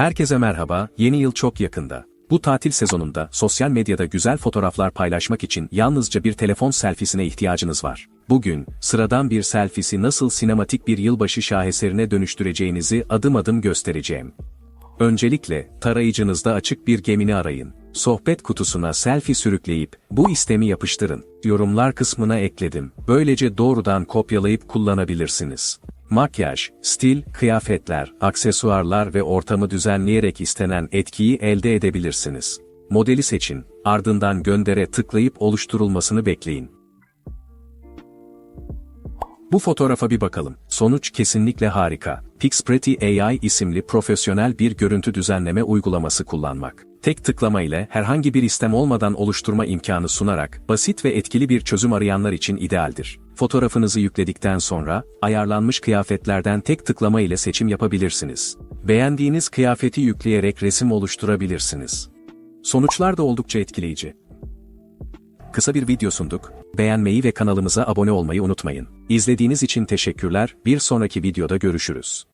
Herkese merhaba, yeni yıl çok yakında. Bu tatil sezonunda sosyal medyada güzel fotoğraflar paylaşmak için yalnızca bir telefon selfiesine ihtiyacınız var. Bugün, sıradan bir selfiesi nasıl sinematik bir yılbaşı şaheserine dönüştüreceğinizi adım adım göstereceğim. Öncelikle, tarayıcınızda açık bir gemini arayın. Sohbet kutusuna selfie sürükleyip, bu istemi yapıştırın. Yorumlar kısmına ekledim. Böylece doğrudan kopyalayıp kullanabilirsiniz. Makyaj, stil, kıyafetler, aksesuarlar ve ortamı düzenleyerek istenen etkiyi elde edebilirsiniz. Modeli seçin, ardından göndere tıklayıp oluşturulmasını bekleyin. Bu fotoğrafa bir bakalım. Sonuç kesinlikle harika. PixPretty AI isimli profesyonel bir görüntü düzenleme uygulaması kullanmak. Tek tıklama ile herhangi bir istem olmadan oluşturma imkanı sunarak basit ve etkili bir çözüm arayanlar için idealdir. Fotoğrafınızı yükledikten sonra ayarlanmış kıyafetlerden tek tıklama ile seçim yapabilirsiniz. Beğendiğiniz kıyafeti yükleyerek resim oluşturabilirsiniz. Sonuçlar da oldukça etkileyici. Kısa bir video sunduk. Beğenmeyi ve kanalımıza abone olmayı unutmayın. İzlediğiniz için teşekkürler. Bir sonraki videoda görüşürüz.